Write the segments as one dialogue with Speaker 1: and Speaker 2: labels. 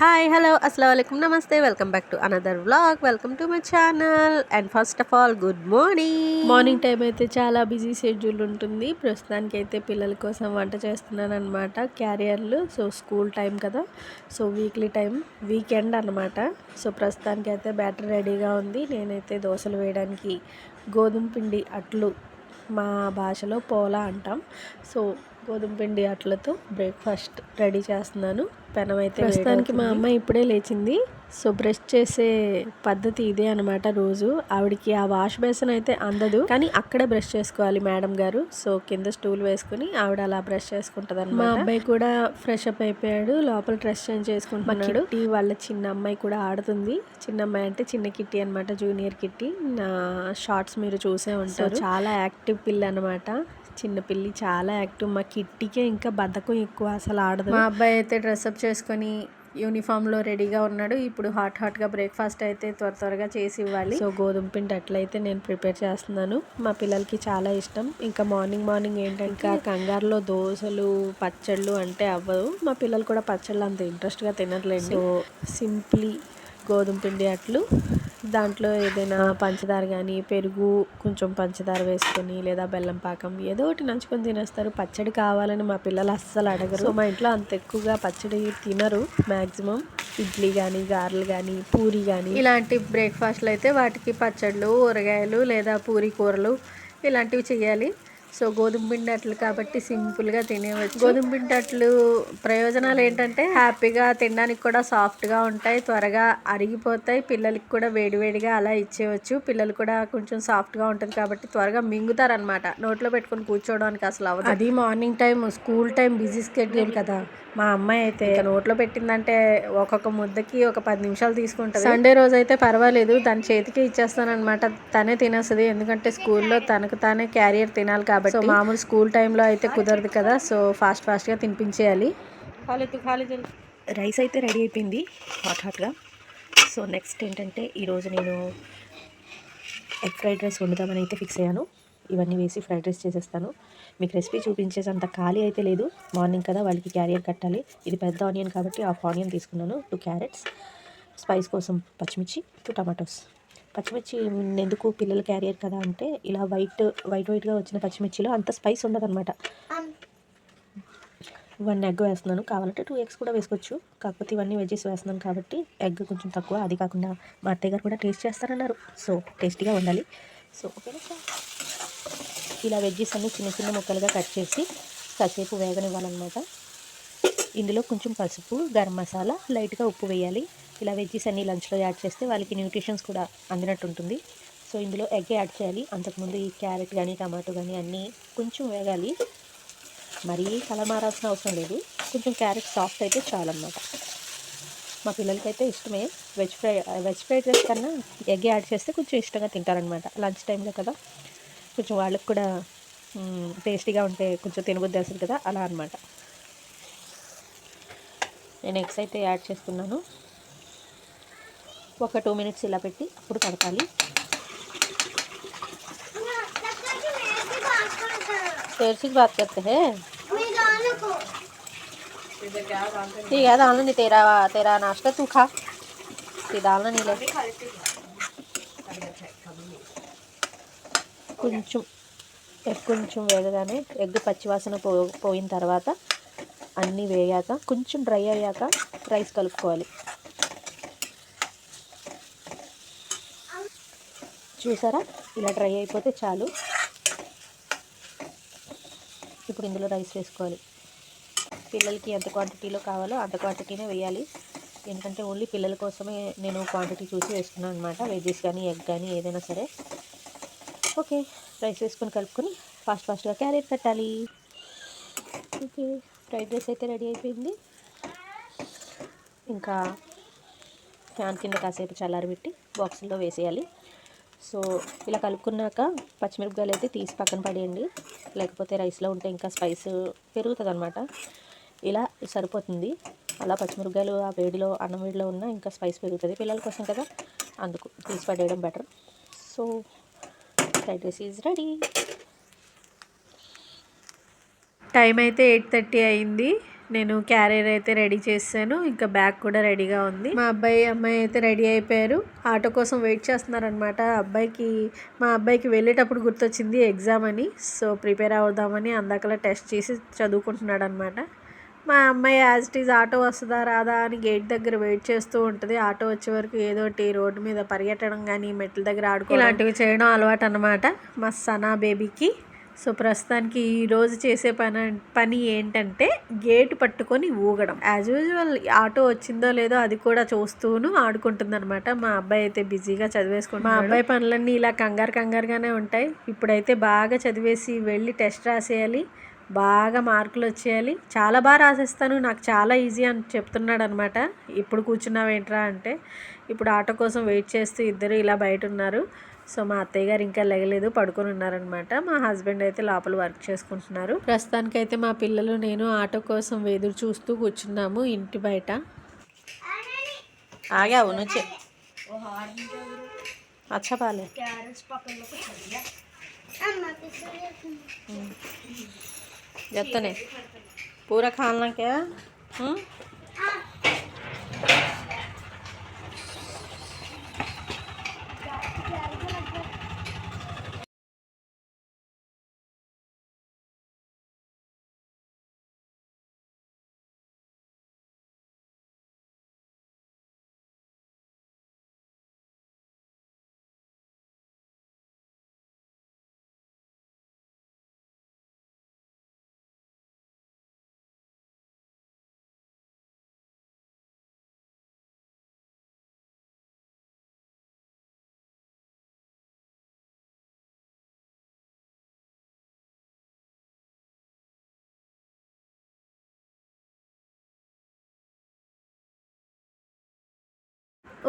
Speaker 1: Hi hello అస్సలం నమస్తే welcome back to another vlog welcome to my channel and first of all good morning
Speaker 2: morning time అయితే చాలా busy schedule ఉంటుంది. ప్రస్తుతానికి అయితే పిల్లల కోసం వంట చేస్తున్నాను అనమాట క్యారియర్లు సో స్కూల్ టైం కదా. సో వీక్లీ టైం వీకెండ్ అనమాట సో ప్రస్తుతానికి అయితే బ్యాటర్ రెడీగా ఉంది. నేనైతే దోశలు వేయడానికి గోధుమ పిండి అట్లు మా భాషలో పోలా అంటాం. సో గోధుమ పిండి అట్లతో బ్రేక్ఫాస్ట్ రెడీ చేస్తున్నాను. పెనం అయితే ప్రస్తుతానికి మా అమ్మ ఇప్పుడే లేచింది. సో బ్రష్ చేసే పద్ధతి ఇదే అనమాట రోజు. ఆవిడకి ఆ వాష్ బేసిన్ అయితే అందదు. కానీ అక్కడే బ్రష్ చేసుకోవాలి మేడం గారు. సో కింద స్టూల్ వేసుకుని ఆవిడ అలా బ్రష్ చేసుకుంటది మా అబ్బాయి కూడా ఫ్రెష్ అప్ అయిపోయాడు. లోపల డ్రెస్ చేంజ్ చేసుకుంటున్నాడు. కిట్టి వాళ్ళ చిన్న అమ్మాయి కూడా ఆడుతుంది. చిన్న అమ్మాయి అంటే చిన్న కిట్టి అనమాట జూనియర్ కిట్టి. నా షార్ట్స్ మీరు చూసే ఉంటారు. చాలా యాక్టివ్ పిల్ల అనమాట చిన్న పిల్లి చాలా యాక్టివ్ మా కిట్టికే ఇంకా బద్ధకం ఎక్కువ అసలు ఆడదు. మా అబ్బాయి అయితే డ్రెస్అప్ చేసుకొని యూనిఫామ్లో రెడీగా ఉన్నాడు. ఇప్పుడు హాట్ హాట్గా బ్రేక్ఫాస్ట్ అయితే త్వర త్వరగా చేసి ఇవ్వాలి. సో గోధుమ పిండి అట్లయితే నేను ప్రిపేర్ చేస్తున్నాను. మా పిల్లలకి చాలా ఇష్టం. ఇంకా మార్నింగ్ మార్నింగ్ ఏంటంటే కంగారులో దోశలు పచ్చళ్ళు అంటే అవ్వదు. మా పిల్లలు కూడా పచ్చళ్ళు అంత ఇంట్రెస్ట్గా తినట్లేదు సింప్లీ గోధుమ పిండి అట్లు. దాంట్లో ఏదైనా పంచదార కానీ పెరుగు కొంచెం పంచదార వేసుకొని లేదా బెల్లం పాకం ఏదో ఒకటి నంచుకొని తినేస్తారు. పచ్చడి కావాలని మా పిల్లలు అస్సలు అడగరు. సో మా ఇంట్లో అంత ఎక్కువగా పచ్చడి తినరు. మ్యాక్సిమం ఇడ్లీ కానీ గారెలు కానీ పూరి కానీ ఇలాంటి బ్రేక్ఫాస్ట్లు అయితే వాటికి పచ్చళ్ళు ఊరగాయలు లేదా పూరి కూరలు ఇలాంటివి చేయాలి. సో గోధుమ పిండి అట్లు కాబట్టి సింపుల్గా తినేవచ్చు. గోధుమ పిండి అట్లు ప్రయోజనాలు ఏంటంటే హ్యాపీగా తినడానికి కూడా సాఫ్ట్గా ఉంటాయి త్వరగా అరిగిపోతాయి పిల్లలకి కూడా వేడివేడిగా అలా ఇచ్చేయచ్చు. పిల్లలు కూడా కొంచెం సాఫ్ట్గా ఉంటుంది కాబట్టి త్వరగా మింగుతారనమాట. నోట్లో పెట్టుకొని కూర్చోవడానికి అసలు అవ్వదు. అది morning time school time busy schedule కదా. మా అమ్మాయి అయితే నోట్లో పెట్టిందంటే ఒక్కొక్క ముద్దకి ఒక పది నిమిషాలు తీసుకుంటుంది. సండే రోజు అయితే పర్వాలేదు తన చేతికి ఇచ్చేస్తానమాట తనే తినేస్తుంది ఎందుకంటే స్కూల్లో తనకు తానే క్యారియర్ తినాలి కాబట్టి సో మామూలు స్కూల్ టైంలో అయితే కుదరదు కదా సో ఫాస్ట్ ఫాస్ట్గా తినిపించేయాలి. రైస్ అయితే రెడీ అయిపోయింది హాట్ హాట్గా. సో నెక్స్ట్ ఏంటంటే ఈరోజు నేను ఎగ్ ఫ్రైడ్ రైస్ వండుదామని అయితే ఫిక్స్ అయ్యాను. ఇవన్నీ వేసి ఫ్రైడ్ రైస్ చేసేస్తాను. మీకు రెసిపీ చూపించేసంత ఖాళీ అయితే లేదు. మార్నింగ్ కదా వాళ్ళకి క్యారియర్ కట్టాలి. ఇది పెద్ద ఆనియన్ కాబట్టి హాఫ్ ఆనియన్ తీసుకున్నాను. టూ క్యారెట్స్ స్పైస్ కోసం పచ్చిమిర్చి టూ టమాటోస్. పచ్చిమిర్చి ఎందుకు పిల్లల క్యారియర్ కదా అంటే ఇలా వైట్ వైట్ వైట్గా వచ్చిన పచ్చిమిర్చిలో అంత స్పైస్ ఉండదన్నమాట. వన్ ఎగ్ వేస్తున్నాను. కావాలంటే టూ ఎగ్స్ కూడా వేసుకోవచ్చు. కాకపోతే ఇవన్నీ వెజ్జెస్ వేస్తున్నాను కాబట్టి ఎగ్ కొంచెం తక్కువ. అది కాకుండా మా అత్తయ్య గారు కూడా టేస్ట్ చేస్తారన్నారు. సో టేస్టీగా ఉండాలి. సో ఓకేనా సార్ ఇలా వెజ్జెస్ అన్ని చిన్న చిన్న ముక్కలుగా కట్ చేసి కాసేపు వేగనివ్వాలన్నమాట. ఇందులో కొంచెం పసుపు గరం మసాలా లైట్గా ఉప్పు వేయాలి. ఇలా వెజ్జెస్ అన్ని లంచ్లో యాడ్ చేస్తే వాళ్ళకి న్యూట్రిషన్స్ కూడా అందినట్టు ఉంటుంది. సో ఇందులో ఎగ్ యాడ్ చేయాలి. అంతకుముందు ఈ క్యారెట్ కానీ టమాటో కానీ అన్నీ కొంచెం వేగాలి. మరీ కలర్ మారాల్సిన అవసరం లేదు. కొంచెం క్యారెట్ సాఫ్ట్ అయితే చాలన్నమాట. మా పిల్లలకైతే ఇష్టమే. Veg fry veg fried rice కన్నా ఎగ్ యాడ్ చేస్తే కొంచెం ఇష్టంగా తింటారనమాట లంచ్ టైంలో కదా. కొంచెం వాళ్ళకి కూడా టేస్టీగా ఉంటే కొంచెం తినబుద్ధి వస్తుంది కదా. అలా అనమాట నేను ఎగ్స్ అయితే యాడ్ చేస్తున్నాను. ఒక టూ మినిట్స్ ఇలా పెట్టి అప్పుడు కడపాలి देर से बात करते हैं ठीक है डालना नहीं तेरा तेरा नाश्ता तू खा ये डालना नहीं लगे కొంచెం ఎగ్ కొంచెం వేగగానే ఎగ్ పచ్చివాసన పో పోయిన తర్వాత అన్నీ వేగాక కొంచెం డ్రై అయ్యాక రైస్ కలుపుకోవాలి చూసారా? ఇలా డ్రై అయిపోతే చాలు. ఇప్పుడు ఇందులో రైస్ వేసుకోవాలి. పిల్లలకి ఎంత క్వాంటిటీలో కావాలో అంత క్వాంటిటీనే వేయాలి. ఎందుకంటే ఓన్లీ పిల్లల కోసమే నేను క్వాంటిటీ చూసి వేసుకున్నాను అనమాట వెజెస్ కానీ ఎగ్ కానీ ఏదైనా సరే. ఓకే రైస్ వేసుకొని కలుపుకొని ఫాస్ట్ ఫాస్ట్గా క్యారెట్ పెట్టాలి. ఓకే ఫ్రైడ్ రైస్ అయితే రెడీ అయిపోయింది. ఇంకా ఫ్యాన్ కింద కాసేపు చల్లారబెట్టి బాక్సుల్లో వేసేయాలి. సో ఇలా కలుపుకున్నాక పచ్చిమిరపకాయలు అయితే తీసి పక్కన పడేయండి. లేకపోతే రైస్లో ఉంటే ఇంకా స్పైస్ పెరుగుతుంది అనమాట ఇలా సరిపోతుంది. అలా పచ్చిమిరపకాయలు ఆ వేడిలో అన్నం వేడిలో ఉన్న ఇంకా స్పైస్ పెరుగుతుంది పిల్లల కోసం కదా. అందుకు తీసి పడేయడం better. So fried rice is ready.
Speaker 1: Time అయితే ఎయిట్ థర్టీ అయింది.
Speaker 2: నేను క్యారియర్ అయితే రెడీ చేశాను. ఇంకా బ్యాగ్ కూడా రెడీగా ఉంది. మా అబ్బాయి అమ్మాయి అయితే రెడీ అయిపోయారు. ఆటో కోసం వెయిట్ చేస్తున్నారనమాట అబ్బాయికి మా అబ్బాయికి వెళ్ళేటప్పుడు గుర్తొచ్చింది ఎగ్జామ్ అని. సో ప్రిపేర్ అవుదామని అందాకలా టెస్ట్ చేసి చదువుకుంటున్నాడు అనమాట మా అమ్మాయి యాజ్ ఇట్ ఈజ్ ఆటో వస్తుందా రాదా? అని గేట్ దగ్గర వెయిట్ చేస్తూ ఉంటుంది. ఆటో వచ్చే వరకు ఏదో ఒకటి రోడ్డు మీద పరిగెట్టడం కానీ మెట్ల దగ్గర ఆడుకో ఇలాంటివి చేయడం అలవాటు అనమాట మా సనా బేబీకి. సో ప్రస్తుతానికి ఈ రోజు చేసే పని పని ఏంటంటే గేట్ పట్టుకొని ఊగడం. యాజ్ యూజువల్ ఆటో వచ్చిందో లేదో అది కూడా చూస్తూను ఆడుకుంటుంది అనమాట మా అబ్బాయి అయితే బిజీగా చదివేసుకుంటు మా అబ్బాయి పనులన్నీ ఇలా కంగారు కంగారుగానే ఉంటాయి. ఇప్పుడైతే బాగా చదివేసి వెళ్ళి టెస్ట్ రాసేయాలి. బాగా మార్కులు వచ్చేయాలి. చాలా బాగా రాసేస్తాను. నాకు చాలా ఈజీ అని చెప్తున్నాడు అనమాట ఇప్పుడు కూర్చున్నావేంట్రా? అంటే ఇప్పుడు ఆటో కోసం వెయిట్ చేస్తూ ఇద్దరు ఇలా బయట ఉన్నారు. సో మా అత్తయ్య గారు ఇంకా లెగలేదు పడుకొని ఉన్నారనమాట మా హస్బెండ్ అయితే లోపల వర్క్ చేసుకుంటున్నారు ప్రస్తుతానికైతే మా పిల్లలు నేను ఆటో కోసం ఎదురు చూస్తూ కూర్చున్నాము ఇంటి బయట
Speaker 1: ఆగావు నువ్వు అచ్చా బాలే जतने पूरा खाना क्या हम्म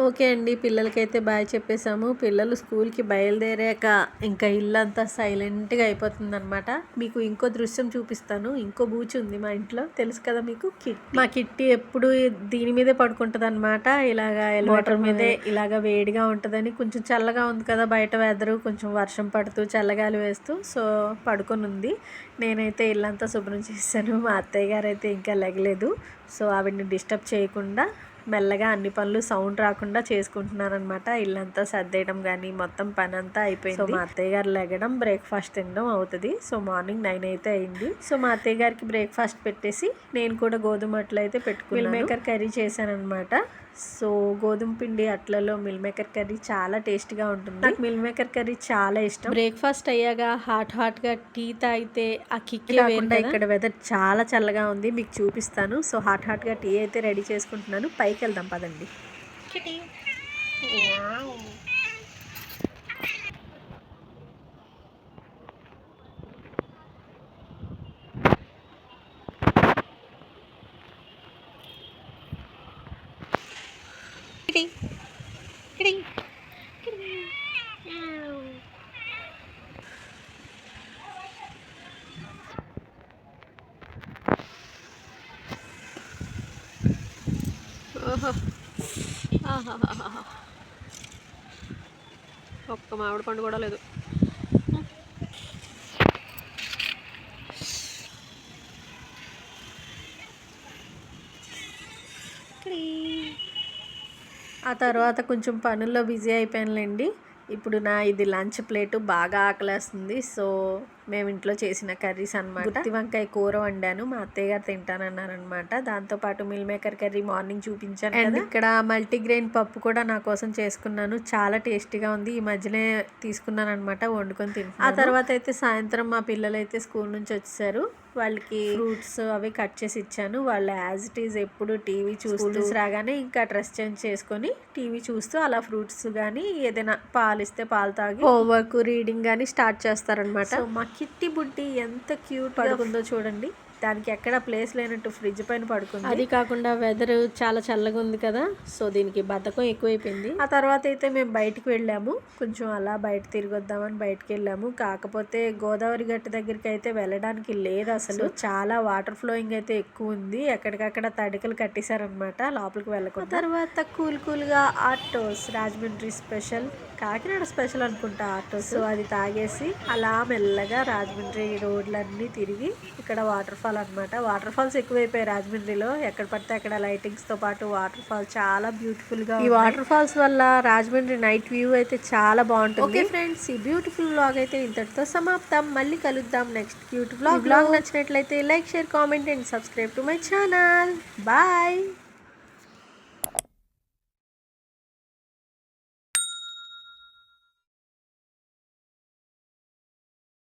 Speaker 2: ఓకే అండి పిల్లలకైతే బాయ్ చెప్పేసాము పిల్లలు స్కూల్కి బయలుదేరాక ఇంకా ఇల్లంతా సైలెంట్గా అయిపోతుంది అనమాట మీకు ఇంకో దృశ్యం చూపిస్తాను. ఇంకో బూచి ఉంది మా ఇంట్లో. తెలుసు కదా మీకు? కిట్ మా కిట్టి ఎప్పుడు దీని మీదే పడుకుంటుంది అనమాట ఇలాగా వాటర్ మీదే ఇలాగా వేడిగా ఉంటుందని కొంచెం చల్లగా ఉంది కదా బయట వెదరు. కొంచెం వర్షం పడుతూ చల్లగాలి వేస్తూ సో పడుకొని ఉంది నేనైతే ఇల్లంతా శుభ్రం చేశాను. మా అత్తయ్య గారు అయితే ఇంకా లెగలేదు. సో ఆవిడని డిస్టర్బ్ చేయకుండా మెల్లగా అన్ని పనులు సౌండ్ రాకుండా చేసుకుంటున్నారనమాట ఇల్లంతా సర్దేయడం కానీ మొత్తం పని అంతా అయిపోయింది మా అత్తయ్య గారు లెగడం బ్రేక్ఫాస్ట్ తినడం అవుతుంది. సో మార్నింగ్ నైన్ అయితే అయింది. సో మా అత్తయ్య గారికి బ్రేక్ఫాస్ట్ పెట్టేసి నేను కూడా గోధుమ అట్లు అయితే పెట్టుకుని మేకర్ కర్రీ చేశాను అనమాట సో గోధుమ పిండి అట్లలో మిల్ మేకర్ కర్రీ చాలా టేస్ట్గా ఉంటుంది. నాకు మిల్ మేకర్ కర్రీ చాలా ఇష్టం. బ్రేక్ఫాస్ట్ అయ్యాక హాట్ హాట్గా టీ తాగితే ఆ కిక్ కాకుండా ఇక్కడ వెదర్ చాలా చల్లగా ఉంది. మీకు చూపిస్తాను. సో హాట్ హాట్గా టీ అయితే రెడీ చేసుకుంటున్నాను. పైకి వెళ్దాం పదండి
Speaker 1: Kitty. Kitty. ఒక్క మామిడి పండు కూడా లేదు
Speaker 2: ఆ తర్వాత కొంచెం పనుల్లో బిజీ అయిపోయానులేండి. ఇప్పుడు నా ఇది లంచ్ ప్లేటు బాగా ఆకలేస్తుంది. సో మేము ఇంట్లో చేసిన కర్రీస్ అనమాట గుత్తి వంకాయ కూర వండాను మా అత్తయ్య గారు తింటానన్నారనమాట దాంతోపాటు మిల్ మేకర్ కర్రీ మార్నింగ్ చూపించాను అండ్ ఇక్కడ మల్టీగ్రెయిన్ పప్పు కూడా నా కోసం చేసుకున్నాను. చాలా టేస్టీగా ఉంది. ఈ మధ్యనే తీసుకున్నాను అనమాట వండుకొని తింటాను ఆ తర్వాత అయితే సాయంత్రం మా పిల్లలు అయితే స్కూల్ నుంచి వచ్చేసారు. వాళ్ళకి ఫ్రూట్స్ అవి కట్ చేసి ఇచ్చాను. వాళ్ళు యాజ్ ఇట్ ఈజ్ ఎప్పుడు టీవీ చూస్తూ రాగానే ఇంకా డ్రెస్ చేంజ్ చేసుకొని టీవీ చూస్తూ అలా ఫ్రూట్స్ కానీ ఏదైనా పాలు ఇస్తే పాలు తాగి హోంవర్క్ రీడింగ్ కానీ స్టార్ట్ చేస్తారనమాట మా కిట్టి బుడ్డి ఎంత క్యూట్ పడుకుందో చూడండి. దానికి ఎక్కడ ప్లేస్ లేనట్టు ఫ్రిడ్జ్ పైన పడుకుంది. అది కాకుండా వెదర్ చాలా చల్లగా ఉంది కదా సో దీనికి బద్ధకం ఎక్కువైపోయింది. ఆ తర్వాత అయితే మేము బయటికి వెళ్ళాము. కొంచెం అలా బయట తిరిగొద్దామని బయటకు వెళ్ళాము. కాకపోతే గోదావరి గట్టు దగ్గరికి అయితే వెళ్ళడానికి లేదు అసలు. చాలా వాటర్ ఫ్లోయింగ్ అయితే ఎక్కువ ఉంది. ఎక్కడికక్కడ తడికలు కట్టేశారనమాట లోపలికి వెళ్ళకుండా. తర్వాత కూల్ కూల్గా autos Rajahmundry special Kakinada special అనుకుంటా ఆటోస్. అది తాగేసి అలా మెల్లగా రాజమండ్రి రోడ్లన్నీ తిరిగి ఇక్కడ వాటర్ ఫాల్ ఫాల్ అనమాట వాటర్ ఫాల్స్ ఎక్కువైపోయాయి రాజమండ్రిలో. ఎక్కడ పడితే అక్కడ లైటింగ్స్తో పాటు వాటర్ ఫాల్ చాలా బ్యూటిఫుల్గా ఈ వాటర్ ఫాల్స్ వల్ల రాజమండ్రి నైట్ వ్యూ అయితే చాలా బాగుంటుంది. ఓకే ఫ్రెండ్స్ ఈ బ్యూటిఫుల్ వ్లాగ్ అయితే ఇంతటితో సమాప్తం. మళ్ళీ కలుద్దాం నెక్స్ట్ బ్యూటిఫుల్ వ్లాగ్ నచ్చినట్లయితే like share comment and subscribe to my channel bye